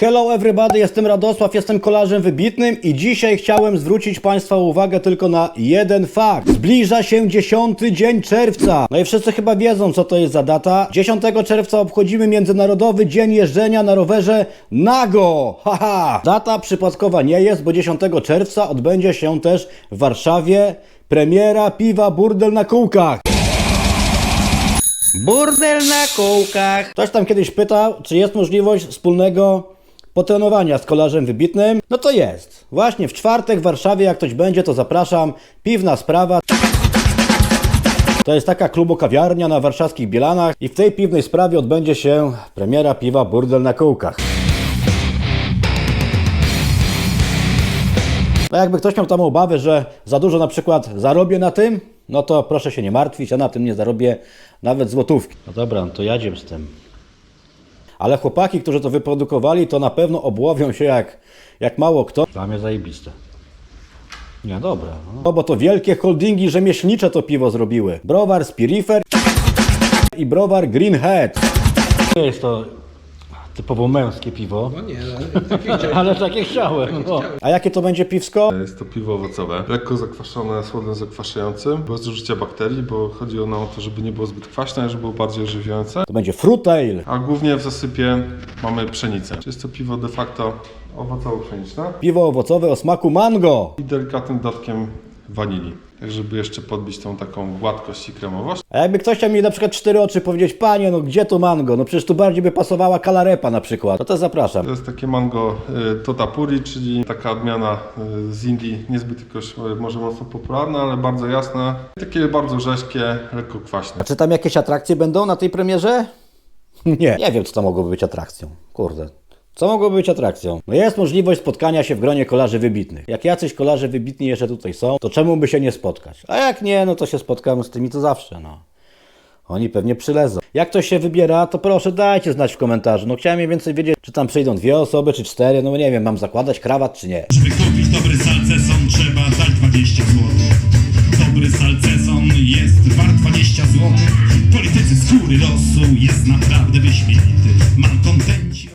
Hello everybody, jestem Radosław, jestem kolarzem wybitnym i dzisiaj chciałem zwrócić Państwa uwagę tylko na jeden fakt. Zbliża się 10 dzień czerwca. No i wszyscy chyba wiedzą, co to jest za data. 10 czerwca obchodzimy Międzynarodowy Dzień Jeżdżenia na rowerze nago. Haha! Data przypadkowa nie jest, bo 10 czerwca odbędzie się też w Warszawie premiera piwa Burdel na kółkach. Burdel na kółkach. Ktoś tam kiedyś pytał, czy jest możliwość wspólnego potrenowania z kolarzem wybitnym. No to jest. Właśnie w czwartek w Warszawie, jak ktoś będzie, to zapraszam. Piwna sprawa. To jest taka klubo-kawiarnia na warszawskich Bielanach i w tej piwnej sprawie odbędzie się premiera piwa Burdel na kółkach. No jakby ktoś miał tam obawy, że za dużo na przykład zarobię na tym, no to proszę się nie martwić, ja na tym nie zarobię nawet złotówki. No dobra, no to jadziem z tym. Ale chłopaki, którzy to wyprodukowali, to na pewno obłowią się jak, jak mało kto. Dla mnie zajebiste. Nie, dobra. No, bo to wielkie holdingi rzemieślnicze to piwo zrobiły. Browar Spirifer i browar Greenhead. Nie jest to typowo męskie piwo. No nie, ale takie chciałem. Ale takie chciałem. No. A jakie to będzie piwsko? Jest to piwo owocowe, lekko zakwaszone słodem zakwaszającym, bez użycia bakterii, bo chodzi nam o to, żeby nie było zbyt kwaśne, żeby było bardziej żywiące. To będzie Fruit Ale. A głównie w zasypie mamy pszenicę. Jest to piwo de facto owocowo-pszeniczne Piwo owocowe o smaku mango. i delikatnym dodatkiem wanilii. Tak, żeby jeszcze podbić tą taką gładkość i kremowość. A jakby ktoś chciał mi na przykład cztery oczy powiedzieć, panie, no gdzie to mango? No przecież tu bardziej by pasowała kalarepa na przykład. To też zapraszam. To jest takie mango y, totapuri, czyli taka odmiana y, z Indii, niezbyt jakoś y, może mocno popularna, ale bardzo jasna. Takie bardzo rzeźkie, lekko kwaśne. A czy tam jakieś atrakcje będą na tej premierze? Nie. Nie wiem, co to mogłoby być atrakcją. Kurde. Co mogłoby być atrakcją? No jest możliwość spotkania się w gronie kolarzy wybitnych. Jak jacyś kolarze wybitni jeszcze tutaj są, to czemu by się nie spotkać? A jak nie, no to się spotkamy z tymi co zawsze, no. Oni pewnie przylezą. Jak ktoś się wybiera, to proszę dajcie znać w komentarzu. No chciałem mniej więcej wiedzieć, czy tam przyjdą dwie osoby, czy cztery, no nie wiem, mam zakładać krawat, czy nie. Żeby kupić dobry salceson trzeba dać 20 zł. Dobry salceson jest wart 20 zł. Politycy skóry rosół jest naprawdę wyśmienity.